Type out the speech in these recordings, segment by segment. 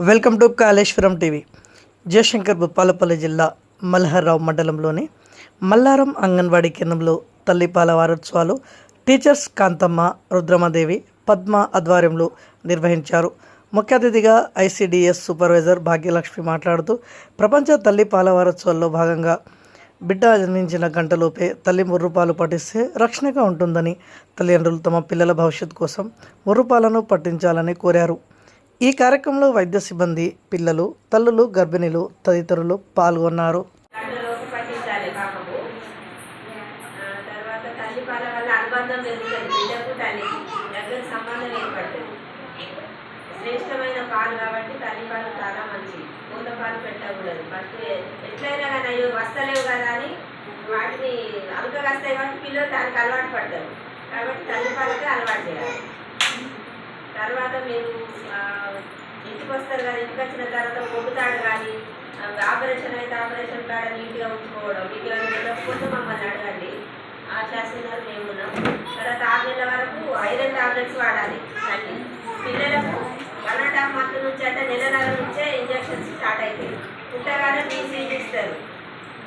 Welcome to Kaleshwaram TV Jayashankar Bhupalpally జిల్లా మల్హర్రావు మండలంలోని మల్లారం అంగన్వాడీ కేంద్రంలో తల్లిపాల వారోత్సవాలు టీచర్స్ కాంతమ్మ రుద్రమదేవి పద్మ ఆధ్వర్యంలో నిర్వహించారు. ముఖ్య అతిథిగా ఐసిడిఎస్ సూపర్వైజర్ భాగ్యలక్ష్మి మాట్లాడుతూ ప్రపంచ తల్లి పాల వారోత్సవాల్లో భాగంగా బిడ్డ జన్మించిన గంటలోపే తల్లి ముర్రుపాలు పట్టిస్తే రక్షణగా ఉంటుందని తల్లిదండ్రులు తమ పిల్లల భవిష్యత్తు కోసం ముర్రుపాలను పట్టించాలని కోరారు. ఈ కార్యక్రమంలో వైద్య సిబ్బంది పిల్లలు తల్లులు గర్భిణీలు తదితరులు పాల్గొన్నారు గంటలోపు పట్టించాలి పాపకు ఆ, తర్వాత తల్లి పాల వల్ల అనుబంధం పెరుగుతుంది బిడ్డకు తల్లికి దగ్గర సంబంధం ఏర్పడుతుంది శ్రేష్టమైన పాలు కాబట్టి తల్లి పాలు చాలా మంచిది. పూత పాలు పెట్టకూడదు. ఫస్ట్ ఎట్లయినా కానీ అయ్యో వస్తలేవు కదా అని వాటిని అలుకగా వస్తాయి కాబట్టి పిల్లలు దానికి అలవాటు పడతారు. కాబట్టి తల్లి పాలకే అలవాటు చేయాలి. తర్వాత మీరు ఇంటికి వస్తారు కదా ఇంటికి వచ్చిన తర్వాత పొద్దుతాడు కానీ ఆపరేషన్ అయితే ఆపరేషన్ కాడ నీట్గా ఉంచుకోవడం మీకు ఏమైనా మమ్మల్ని అడగండి. ఆ శాస్త్రీనాలు మేము ఉన్నాం తర్వాత ఆరు నెలల వరకు ఐరన్ టాబ్లెట్స్ వాడాలి. పిల్లలకు వన్ అండ్ హాఫ్ మంత్ నుంచి అంటే నెలన్నర నుంచే ఇంజక్షన్స్ స్టార్ట్ అవుతాయి పుట్టగానే బీసీజీ ఇస్తారు.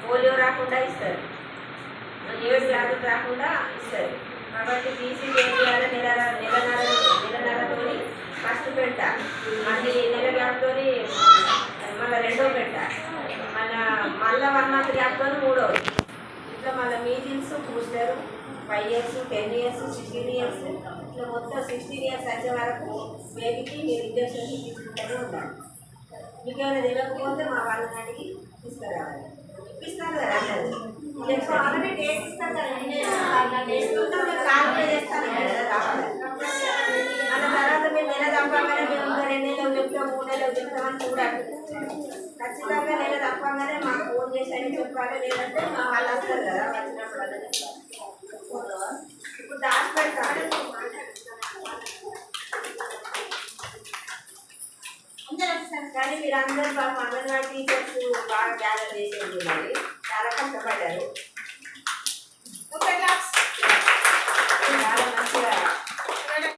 పోలియో రాకుండా ఇస్తారు. ఏడు వ్యాధులు రాకుండా ఇస్తారు. కాబట్టి బీసీజీ ఏం చేయాలి? నెల నెలన్నర నెలన్నరతోని ఫస్ట్ పెట్ట మళ్ళీ నెల గ్యాప్తోని మళ్ళీ రెండో పెట్ట మళ్ళా మళ్ళీ వన్ మంత్ గ్యాప్తో మూడోది చూస్తారు. Five years ten years sixteen years ఇట్లా మొత్తం సిక్స్టీన్ ఇయర్స్ వచ్చే వరకు బేబీకి మీరు ఇంజక్షన్ తీసుకుంటూనే ఉంటారు. మీకేమైనా ఏమైనా తెలియకపోతే మా వాళ్ళని అడిగి తీసుకురావాలి. ఇప్పిస్తారు కదా అందరు. ఆల్రెడీ డేట్ ఇస్తారు కదా వేసుకుంటాం మేము చేస్తాను కదా రావాలి. మన తర్వాత మేము నెల తప్పగానే మేము ఇంకా రెండు నెలలు చెప్తాం మూడు నెలలు చెప్తామని చూడాలి. ఖచ్చితంగా నెల తప్పగానే మాకు ఫోన్ చేసి అని చెప్పాలి లేదంటే మా వాళ్ళు వస్తారు కదా కానీ మీరు అందరూ పాపం అంగన్వాడీ టీచర్స్ బాగా గ్యాదర్ చేసి మరి చాలా కష్టపడ్డారు.